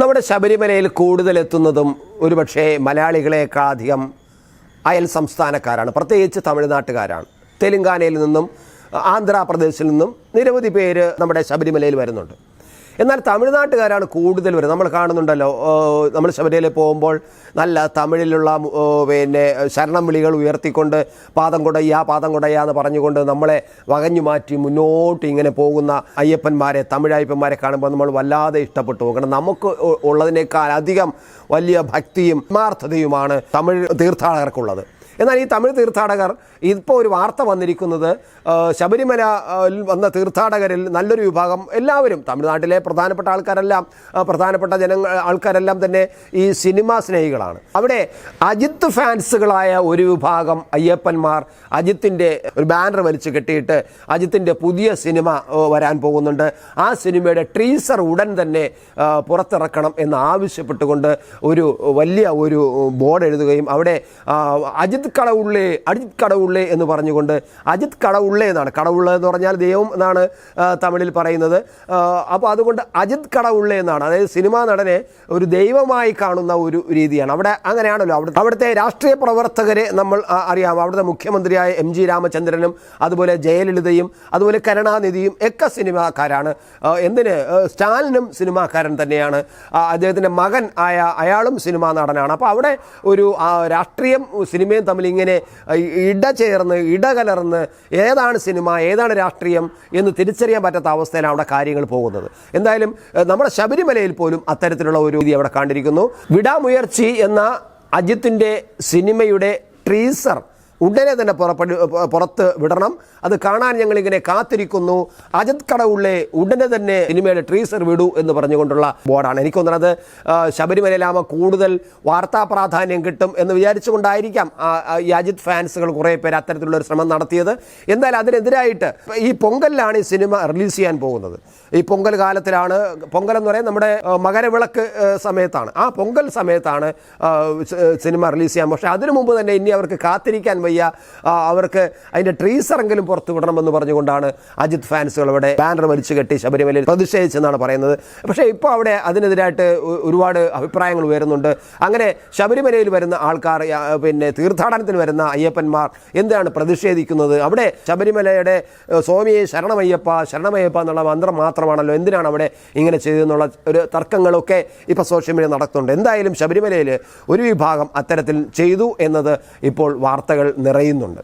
നമ്മുടെ ശബരിമലയിൽ കൂടുതലെത്തുന്നതും ഒരുപക്ഷെ മലയാളികളെക്കാളധികം അയൽ സംസ്ഥാനക്കാരാണ്. പ്രത്യേകിച്ച് തമിഴ്നാട്ടുകാരാണ്. തെലുങ്കാനയിൽ നിന്നും ആന്ധ്രാപ്രദേശിൽ നിന്നും നിരവധി പേര് നമ്മുടെ ശബരിമലയിൽ വരുന്നുണ്ട്. എന്നാൽ തമിഴ്നാട്ടുകാരാണ് കൂടുതൽ വരുന്നത്. നമ്മൾ കാണുന്നുണ്ടല്ലോ നമ്മൾ ശബരിമലയിൽ പോകുമ്പോൾ നല്ല തമിഴിലുള്ള പിന്നെ ശരണം വിളികൾ ഉയർത്തിക്കൊണ്ട് പാദം കൊടയ്യ പാദം കൊടയ്യ എന്ന് പറഞ്ഞുകൊണ്ട് നമ്മളെ വകഞ്ഞു മാറ്റി മുന്നോട്ട് ഇങ്ങനെ പോകുന്ന അയ്യപ്പന്മാരെ തമിഴ് അയ്യപ്പന്മാരെ കാണുമ്പോൾ നമ്മൾ വല്ലാതെ ഇഷ്ടപ്പെട്ടു കാരണം നമുക്ക് ഉള്ളതിനേക്കാൾ അധികം വലിയ ഭക്തിയും ആത്മാർത്ഥതയുമാണ് തമിഴ് തീർത്ഥാടകർക്കുള്ളത്. എന്നാൽ ഈ തമിഴ് തീർത്ഥാടകർ ഇപ്പോൾ ഒരു വാർത്ത വന്നിരിക്കുന്നത് ശബരിമല വന്ന തീർത്ഥാടകരിൽ നല്ലൊരു വിഭാഗം എല്ലാവരും തമിഴ്നാട്ടിലെ പ്രധാനപ്പെട്ട ആൾക്കാരെല്ലാം പ്രധാനപ്പെട്ട ജനങ്ങൾ ആൾക്കാരെല്ലാം തന്നെ ഈ സിനിമാ സ്നേഹികളാണ്. അവിടെ അജിത്ത് ഫാൻസുകളായ ഒരു വിഭാഗം അയ്യപ്പന്മാർ അജിത്തിന്റെ ഒരു ബാനർ വലിച്ചു കെട്ടിയിട്ട് അജിത്തിന്റെ പുതിയ സിനിമ വരാൻ പോകുന്നുണ്ട്. ആ സിനിമയുടെ ട്രീസർ ഉടൻ തന്നെ പുറത്തിറക്കണം എന്ന് ആവശ്യപ്പെട്ടുകൊണ്ട് ഒരു വലിയ ഒരു ബോർഡ് എഴുതുകയും അവിടെ ആ, കടവുള്ളേ അജിത് കടവുള്ളേ എന്ന് പറഞ്ഞുകൊണ്ട് അജിത് കടവുള്ളേ എന്നാണ്. കടവുള്ള എന്ന് പറഞ്ഞാൽ ദൈവം എന്നാണ് തമിഴിൽ പറയുന്നത്. അപ്പോൾ അതുകൊണ്ട് അജിത് കടവുള്ളേ എന്നാണ്. അതായത് സിനിമാ നടനെ ഒരു ദൈവമായി കാണുന്ന ഒരു രീതിയാണ്. അവിടെ അങ്ങനെയാണല്ലോ. അവിടെ അവിടുത്തെ രാഷ്ട്രീയ പ്രവർത്തകരെ നമ്മൾ അറിയാം. അവിടുത്തെ മുഖ്യമന്ത്രിയായ എം ജി രാമചന്ദ്രനും അതുപോലെ ജയലളിതയും അതുപോലെ കരുണാനിധിയും ഒക്കെ സിനിമാക്കാരാണ്. എന്തിന്? സ്റ്റാലിനും സിനിമാക്കാരൻ തന്നെയാണ്. അദ്ദേഹത്തിന്റെ മകൻ ആയ അയാളും സിനിമാ നടനാണ്. അപ്പോൾ അവിടെ ഒരു രാഷ്ട്രീയം സിനിമയും തമ്മിൽ ഇങ്ങനെ ഇടചേർന്ന് ഇടകലർന്ന് ഏതാണ് സിനിമ ഏതാണ് രാഷ്ട്രീയം എന്ന് തിരിച്ചറിയാൻ പറ്റാത്ത അവസ്ഥയിലാണ് അവിടെ കാര്യങ്ങൾ പോകുന്നത്. എന്തായാലും നമ്മുടെ ശബരിമലയിൽ പോലും അത്തരത്തിലുള്ള ഒരു രീതി അവിടെ കണ്ടിരിക്കുന്നു. വിടാമുയർച്ചി എന്ന അജിത്തിന്റെ സിനിമയുടെ ട്രീസർ ഉടനെ തന്നെ പുറപ്പെടു പുറത്ത് വിടണം. അത് കാണാൻ ഞങ്ങളിങ്ങനെ കാത്തിരിക്കുന്നു. അജിത് കടവുള്ളെ ഉടനെ തന്നെ സിനിമയുടെ ട്രീസർ വിടൂ എന്ന് പറഞ്ഞുകൊണ്ടുള്ള ബോർഡാണ്. എനിക്ക് തോന്നുന്നത് ശബരിമലയിലാമ കൂടുതൽ വാർത്താ പ്രാധാന്യം കിട്ടും എന്ന് വിചാരിച്ചുകൊണ്ടായിരിക്കാം ഈ അജിത് ഫാൻസുകൾ കുറേ പേര് അത്തരത്തിലുള്ള ഒരു ശ്രമം നടത്തിയത്. എന്നാൽ അതിനെതിരായിട്ട് ഈ പൊങ്കലിലാണ് ഈ സിനിമ റിലീസ് ചെയ്യാൻ പോകുന്നത്. ഈ പൊങ്കൽ കാലത്തിലാണ് പൊങ്കൽ എന്ന് പറയുന്നത് നമ്മുടെ മകരവിളക്ക് സമയത്താണ്. ആ പൊങ്കൽ സമയത്താണ് സിനിമ റിലീസ് ചെയ്യാൻ പക്ഷേ അതിനു മുമ്പ് തന്നെ ഇനി അവർക്ക് കാത്തിരിക്കാൻ വയ്യ. അവർക്ക് അതിന്റെ ട്രീസറെങ്കിലും പുറത്തു വിടണമെന്ന് പറഞ്ഞുകൊണ്ടാണ് അജിത് ഫാൻസുകൾ അവിടെ ബാനർ വലിച്ചു കെട്ടി ശബരിമലയിൽ പ്രതിഷേധിച്ചെന്നാണ് പറയുന്നത്. പക്ഷേ ഇപ്പോൾ അവിടെ അതിനെതിരായിട്ട് ഒരുപാട് അഭിപ്രായങ്ങൾ ഉയരുന്നുണ്ട്. അങ്ങനെ ശബരിമലയിൽ വരുന്ന ആൾക്കാർ പിന്നെ തീർത്ഥാടനത്തിന് വരുന്ന അയ്യപ്പന്മാർ എന്താണ് പ്രതിഷേധിക്കുന്നത്? അവിടെ ശബരിമലയുടെ സ്വാമിയെ ശരണമയ്യപ്പ ശരണമയ്യപ്പ എന്നുള്ള മന്ത്രം മാത്രമാണല്ലോ. എന്തിനാണ് അവിടെ ഇങ്ങനെ ചെയ്തതെന്നുള്ള ഒരു തർക്കങ്ങളൊക്കെ ഇപ്പോൾ സോഷ്യൽ മീഡിയ നടക്കുന്നുണ്ട് എന്തായാലും ശബരിമലയിൽ ഒരു വിഭാഗം അത്തരത്തിൽ ചെയ്തു എന്നത് ഇപ്പോൾ വാർത്തകൾ നിറയുന്നുണ്ട്.